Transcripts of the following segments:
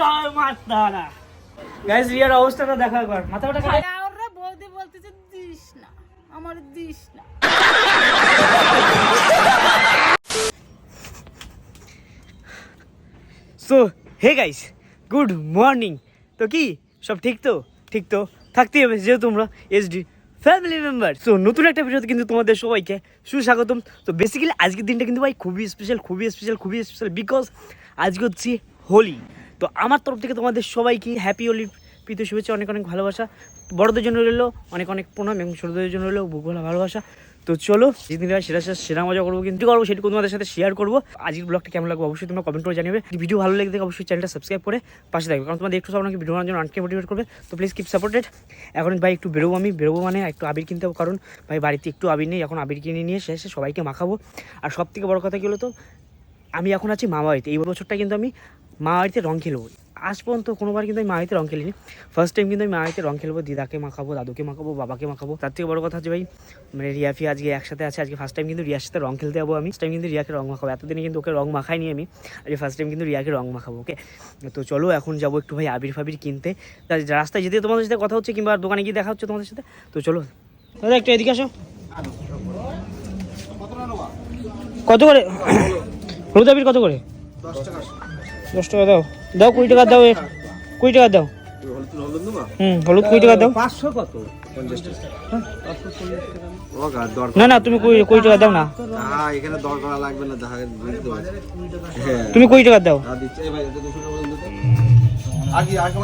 জয় মাতারা। গাইস রিয়ার অবস্থাটা দেখা একবার। মাথা ফাটা খায় বৌদি বলতেছে দিস না। আমার দিস না। So hey guys good morning তো কি? সব ঠিক তো? ঠিক তো? থাকতেই হবে যেহেতু তোমরা এসডি ফ্যামিলি মেম্বার সো নতুন একটা ভিডিওতে কিন্তু তোমাদের সবাইকে সুস্বাগতম। তো বেসিক্যালি আজকের দিনটা কিন্তু ভাই খুবই স্পেশাল খুবই স্পেশাল খুবই স্পেশাল বিকজ আজকে হচ্ছে হোলি। তো আমার তরফ থেকে তোমাদের সবাইকে হ্যাপি হোলি প্রীতি শুভেচ্ছা, অনেক অনেক ভালোবাসা। বড়দের জন্য রইল অনেক অনেক প্রণাম এবং ছোটদের জন্য রইল বুক ভরা ভালোবাসা। তো চলো, যেদিন সেটা সেরা মজা করব, কিন্তু করব সেটা তোমাদের সাথে শেয়ার করব। আজকের ব্লগটা কেমন লাগবে অবশ্যই তোমরা কমেন্ট করে জানাবে। ভিডিও ভালো লেগে থাকে, অবশ্যই চ্যানেলটা সাবস্ক্রাইব করে পাশে থাকবে। কারণ তোমাদের একটু আমাকে ভিডিও বানানোর জন্য আনকে মোটিভেট করবে। তো প্লিজ কিপ সাপোর্টেড এখন ভাই একটু বেরোবো আমি। বেরোবো মানে একটু আবির কিনতে হবে। কারণ ভাই বাড়িতে একটু আবির নেই। এখন আবির কিনে নিয়ে শেষে সবাইকে মাখাবো। আর সব থেকে বড় কথা কি হলো তো আমি এখন আছি মা বাড়িতে। এই বছরটা কিন্তু আমি মা বাড়িতে রং খেলব। আজ পর্যন্ত কোনোবার কিন্তু আমি মা বাড়িতে রং খেলিনি। ফার্স্ট টাইম কিন্তু আমি মা বাড়িতে রং খেলব, দিদাকে মাখাবো, দাদুকে মাখাবো, বাবাকে মাখাবো। তার থেকে বড় কথা হচ্ছে ভাই মানে রিয়াফি আজকে একসাথে আছে, আজকে ফার্স্ট টাইম কিন্তু রিয়ার সাথে রং খেলতে যাব আমি। ফার্স্ট টাইম কিন্তু রিয়াকে রং মাখাবো। এতদিনে কিন্তু ওকে রং মাখাইনি আমি, আজকে ফার্স্ট টাইম কিন্তু রিয়াকে রং মাখাবো ওকে তো চলো এখন যাব একটু ভাই আবির ফাবির কিনতে। রাস্তায় যেতে তোমাদের সাথে কথা হচ্ছে কিংবা দোকানে গিয়ে দেখা হচ্ছে তোমাদের সাথে? তো চলো। দাদা, একটু এদিকে আসো। কত করে? হলুদ আবির কত করে? দশ টাকা। দাও। দাও কুড়ি টাকা দাও কুড়ি টাকা দাও। হুম হলুদ কুড়ি টাকা দাও। পাঁচশো কত? দরকার না না তুমি কুড়ি কুড়ি টাকা দাও না। হ্যাঁ হ্যাঁ তুমি কুড়ি টাকা দাও। দুশো টাকা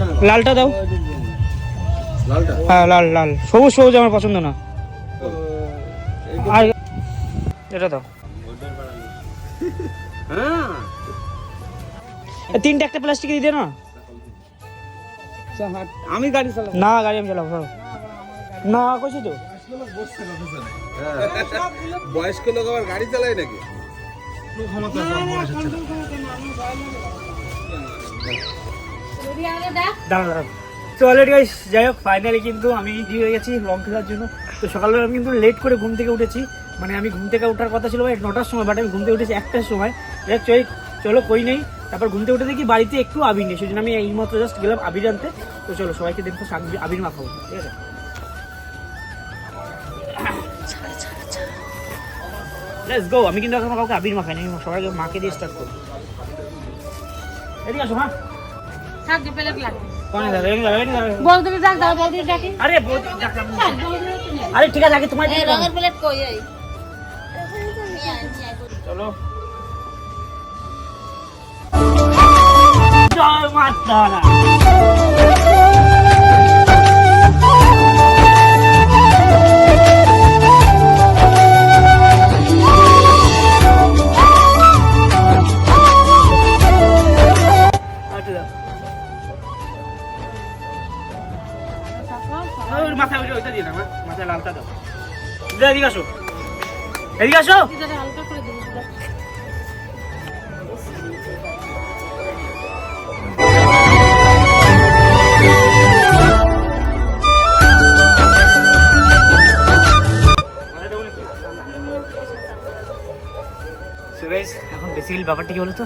নেব? লালটা দাও। হ্যাঁ লাল লাল। সবুজ সবুজ আমার পছন্দ না। আর এটা দাও। হ্যাঁ। তিনটে একটা প্লাস্টিক দিয়ে না। আমি গাড়ি চালাবো। না গাড়ি আমি চালাবো না কইছি তো? বয়স্ক লোক আবার গাড়ি চালায় নাকি? দাঁড়া দাঁড়া তো অলরেডি গাইস যাই হোক ফাইনালি কিন্তু আমি হয়ে গেছি খেলার জন্য। তো সকালবেলা আমি কিন্তু লেট করে ঘুম থেকে উঠেছি। মানে আমি ঘুম থেকে ওঠার কথা ছিল ভাই নটার সময় বাট আমি ঘুম থেকে উঠেছি একটার সময়। চলো কই নেই। তারপর ঘুম থেকে উঠে দেখি বাড়িতে একটু আবির নেই সেই জন্য আমি এই মাত্র জাস্ট গেলাম আবির আনতে। তো চলো সবাইকে দেখব আবির মাখাবো ঠিক আছে? লেটস গো আমি কিন্তু এখন কাউকে আবির মাখাই না সবাইকে মাকে দিয়ে স্টার্ট করব। এদিকে আসো মা। পেলে লাগবে কোনে যাবে জয় মাতারা আচ্ছা দাও। ওই মাথায় ওইটা- ওইটা দিয়ে দাও, মা। মাথায় লালটা দাও দিদা, এদিকে আসো এদিকে আসো বেসিক্যালি ব্যাপারটা কি বলতো?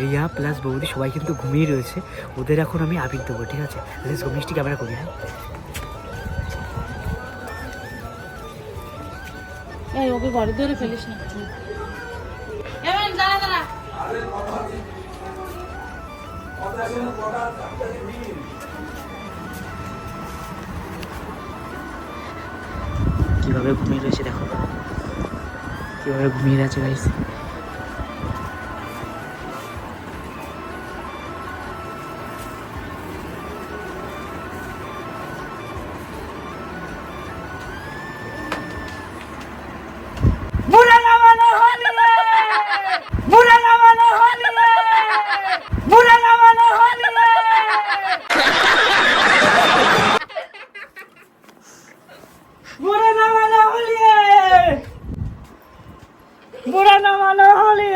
রিয়া প্লাস বৌদি সবাই কিন্তু ঘুমিয়ে রয়েছে। ওদের এখন আমি আবির দেবো ঠিক আছে? গো মিষ্টি ক্যামেরা করি হ্যাঁ? ওকে ঘরে ধরে ফেলিস না। এবার দাঁড়া দাঁড়া। কীভাবে ঘুমিয়ে রয়েছে দেখো। কীভাবে ঘুমিয়ে রয়েছে নামানো হলি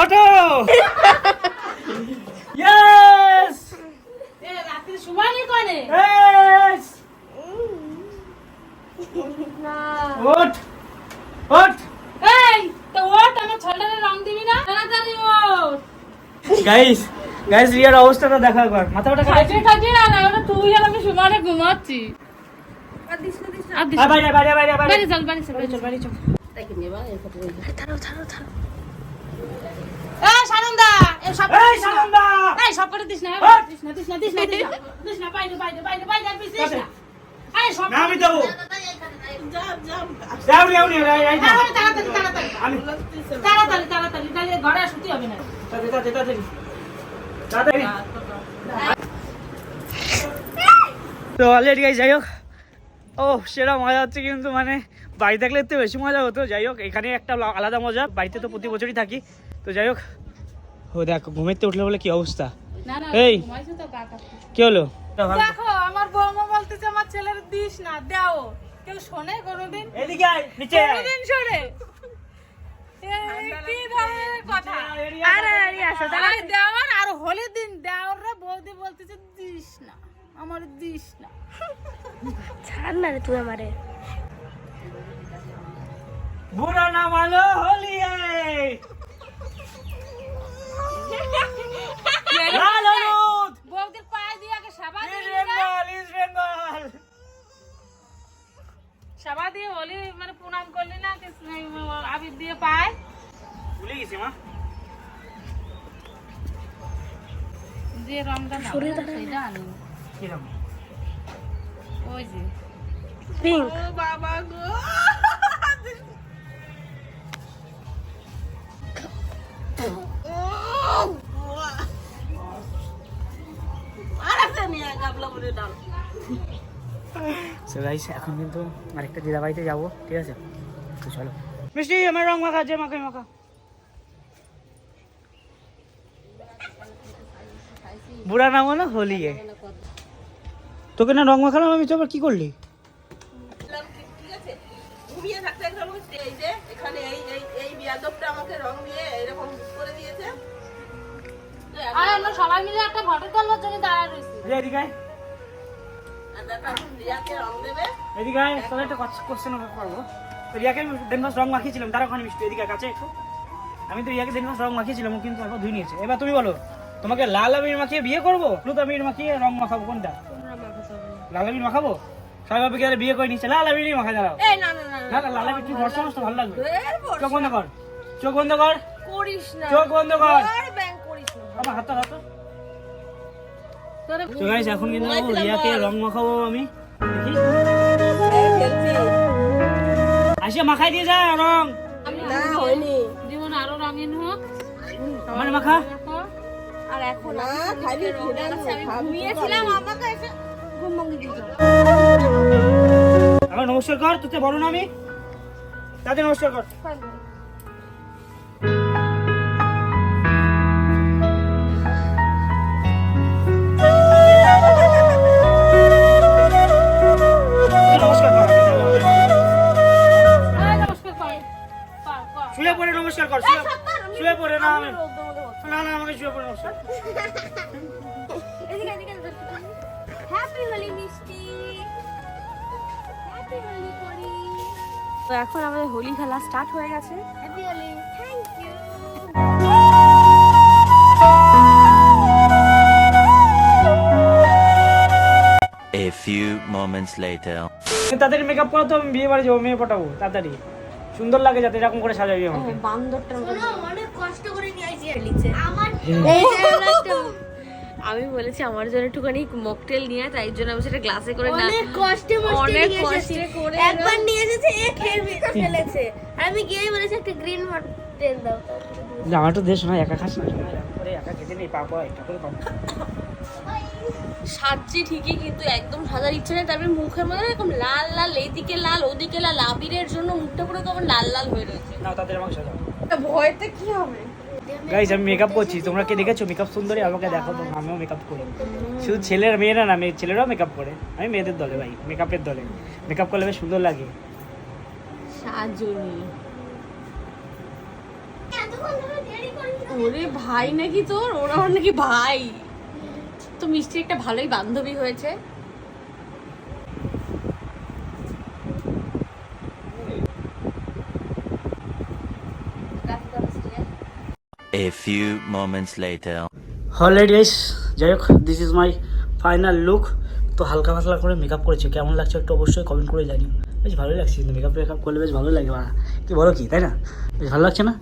অটো ইয়েস রাত্রি সময় নেই কনে ইয়েস ওঠ। ওঠ। এই তো ওট আমার ছলটারে রং দিবি না? তাড়াতাড়ি ওট গাইস গাইস রিয়ার অবস্থাটা দেখা একবার। মাথা ব্যথা খাচ্ছে খাইতে খাইতে আর আমরা তুই আর আমি সুমারে ঘুমাচ্ছি। আর দিস না। দিস না। না না না না। না বাইরে বাইরে বাইরে। বাইরে না না আমি দেবো যাও যাও যাও রে উনি এই এই তাড়াতাড়ি তাড়াতাড়ি ঘরে আর হবে না তো অলরেডি যাই হোক। ও সেটা মজা হচ্ছে কিন্তু মানে বাড়ি থাকলে তো বেশি মজা হতো। যাই হোক এখানে একটা আলাদা মজা। বাড়িতে তো প্রতি বছরই থাকি। তো যাই হোক। ও দেখো ঘুমেতে উঠলে বলে কি অবস্থা? না না এই। কি হলো? দেখো আমার বৌমা বলতেছে আমার ছেলের দিস না দাও। কেউ শোনে কোনোদিন? এদিকে আয় নিচে কোনোদিন শোনে? কি ধরনের কথা? আরে, আরে দেওয়ার আর হোলির দিন দেওয়ার রে বৌদি বলতেছে দিস না। আমার দিস না। ছাড় না রে তুই আমারে। বুড়া না মানো হোলি লাল হলুদ। বৌদির পায়ে দিয়ে আগে দিয়ে বেঙ্গল ইস্ট বেঙ্গল। দিয়ে হোলি মানে প্রণাম করলি না আবির দিয়ে পায়। ভুলে গেছি মা। যে রংটা সেটা আনি। কিরম ওই যে। পিঙ্ক ও বাবা গো। সো গাইস এখন কিন্তু আরেকটা দিদা বাড়িতে যাব ঠিক আছে? তো চলো। মিষ্টি আমার রং মাখা যে মাখাই মাখা। বুড়া নাম হলো হোলি এ। তোকে না রং মাখালাম আমি তো আবার কি করলি? ঘুমিয়ে থাকতে একদম এই যে এখানে এই এই এই বিয়াদবটা আমাকে রং দিয়ে এরকম করে দিয়েছে। আর আমরা সবাই মিলে একটা ফটো তোলার জন্য দাঁড়ায় রয়েছি। এদিকে আয়। আয়, একটা কোশ্চেন করব। তো রিয়াকে আমি দেড় মাস রং মাখিয়েছিলাম তার ওখানে মিষ্টি এদিকে আয়, কাছে একটু। আমি তো রিয়াকে দেড় মাস রং মাখিয়েছিলাম কিন্তু ধুই নিয়েছে। এবার তুমি বলো তোমাকে লাল আবির মাখিয়ে বিয়ে করব? হলুদ আবির মাখিয়ে রং মাখাবো কোনটা? লাল আবির মাখাবো? সবাই ভাবে কি বিয়ে করে নিচ্ছে লাল আবিরই মাখা দাঁড়াও। এই না না না না না লাল আবির কি বর্ষা মাস তো ভালো লাগবে। চোখ বন্ধ কর। চোখ বন্ধ কর। করিস না। চোখ বন্ধ কর। আর ব্যাংক করিস না। আমার হাতটা তো। গাইস এখন কিন্তু রিয়াকে রং মাখাবো আমি। দেখি। আসে মাখাই দিয়ে যা রং। না হয়নি। জীবন আরও রঙিন হোক। আমার মাখা। আর এখন না খালি ঘুমিয়েছিলাম আমাকে ঘুম আমার নমস্কার কর তোতে বড় না আমি? তাদের নমস্কার কর। নমস্কার কর শুয়ে পড়ে নমস্কার কর শুয়ে পড়ে না আমি না না আমাকে শুয়ে পড়ে নমস্কার। এদিকে এদিকে। হ্যাপি হোলি মিষ্টি। হ্যাপি হোলি করি তো এখন আমাদের হোলি খেলা স্টার্ট হয়ে গেছে। Happy Holi thank you A few moments later. তাড়াতাড়ি মেকআপ করো তো আমি বিয়ে বাড়ি যাব মেয়ে পটাবো তাড়াতাড়ি। সুন্দর লাগে যাতে এরকম করে সাজাবি আমাকে। বান্দরটা অনেক কষ্ট করে নিয়ে আসি লিখছে আমার আমি বলেছি আমার জন্য একটুখানি মকটেল নিয়ে তাই জন্য আমি সেটা গ্লাসে করে না অনেক কষ্টে অনেক নিয়ে কষ্টে করে একবার নিয়ে এসেছে এক খেয়ে ভিতরে ফেলেছে। আর আমি গিয়েই বলেছি একটা গ্রিন মকটেল দাও। আমার তো দেশ নয় একা খাস না। করে একা খেতে নেই পাবো একটা করে সাজছি ঠিকই কিন্তু একদম সাজার ইচ্ছে নেই। তারপরে মুখের মধ্যে না এরকম লাল লাল এইদিকে লাল ওদিকে লাল। আবিরের জন্য মুখটা পুরো কেমন লাল লাল হয়ে রয়েছে। না তাদের আমাকে সাজাও ভয়তে কি হবে? গাইজ আমি মেকআপ করছি। তোমরা কি দেখেছ? মেকআপ সুন্দরী? আমাকে দেখো তো আমিও মেকআপ করি। শুধু ছেলের মেয়েরা না মেয়ে ছেলেরাও মেকআপ করে। আমি মেয়েদের দলে ভাই। মেকআপের দলে। মেকআপ করলে বেশ সুন্দর লাগে। সাজনি। ওরে ভাই নাকি তোর? ওরা নাকি ভাই। তো মিষ্টি একটা ভালোই বান্ধবী হয়েছে। A few moments later. Already guys, যাই হোক this is my final look তো হালকা পাতলা করে মেকআপ করেছে, কেমন লাগছে একটু অবশ্যই কমেন্ট করে জানিও। বেশ ভালোই লাগছে কিন্তু মেকআপ টেকআপ করলে বেশ ভালোই লাগে কি বলো কি, তাই না? বেশ ভালো লাগছে না?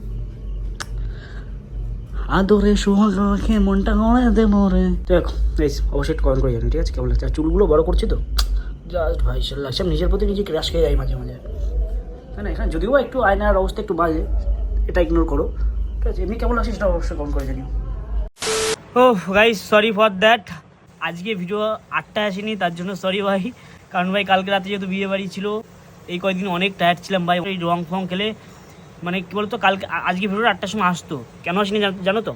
আদরে সোহাগে মনটা গড়ে দে মরে। দেখো বেশ, অবশ্যই একটু কমেন্ট করে জানি ঠিক আছে? কেমন লাগছে? আর চুলগুলো বড় করছি তো? জাস্ট ভাই, সেটা লাগছে নিজের প্রতি নিজে ক্রাশ খেয়ে যাই মাঝে মাঝে। তাই না? এখানে যদিও একটু আয়নার অবস্থা একটু বাজে, এটা ইগনোর করো। ঠিক আছে ও গাইস সরি ফর দ্যাট আজকে ভিডিও আটটায় আসেনি, তার জন্য সরি ভাই। কারণ ভাই, কালকে রাতে যেহেতু বিয়ে বাড়ি ছিল, এই কয়েকদিন অনেক টায়ার্ড ছিলাম ভাই, এই রং ফং খেলে। মানে কী বলতো, কালকে আজকে ভিডিওটা আটটার সময় আসতো। কেন আসেনি জানো- তো?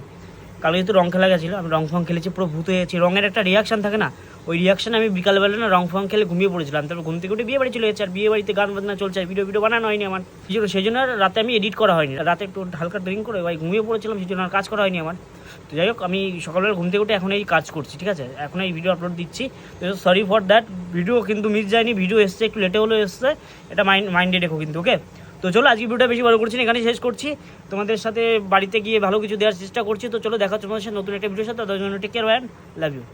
কালকে যেহেতু রং খেলা গেছিল, আমি রং ফং খেলেছি, পুরো ভূত হয়ে গেছি। রঙের একটা রিয়াকশন থাকে না ওই রিয়াকশনে আমি বিকালবেলা না রং ফং খেলে ঘুমিয়ে পড়েছিলাম। তারপর ঘুম থেকে উঠে বিয়ে বাড়ি চলে গেছে আর বিয়ে বাড়িতে গান বাজনা চলছে, আর ভিডিও ভিডিও বানানো হয়নি আমার। সেই জন্য? সেই জন্য রাতে আমি এডিট করা হয়নি। রাতে একটু হালকা ড্রিঙ্ক করে ভাই ঘুমিয়ে পড়েছিলাম, সেই জন্য আর কাজ করা হয়নি আমার। তো যাই হোক, আমি সকালবেলা ঘুম থেকে উঠে এখন এই কাজ করছি, ঠিক আছে? এখন এই ভিডিও আপলোড দিচ্ছি। তো সরি ফর দ্যাট ভিডিও কিন্তু মিস যায়নি ভিডিও এসছে, একটু লেটে হলেও এসছে। এটা মাইন্ড মাইন্ডে রেখো কিন্তু ওকে তো চলো, আজকে ভিডিওটা বেশি বড় করছি না এখানে শেষ করছি। তোমাদের সাথে বাড়িতে গিয়ে ভালো কিছু দেওয়ার চেষ্টা করছি। তো চলো, দেখা তোমাদের সাথে নতুন একটা ভিডিওর সাথে তাদের জন্য take care and love you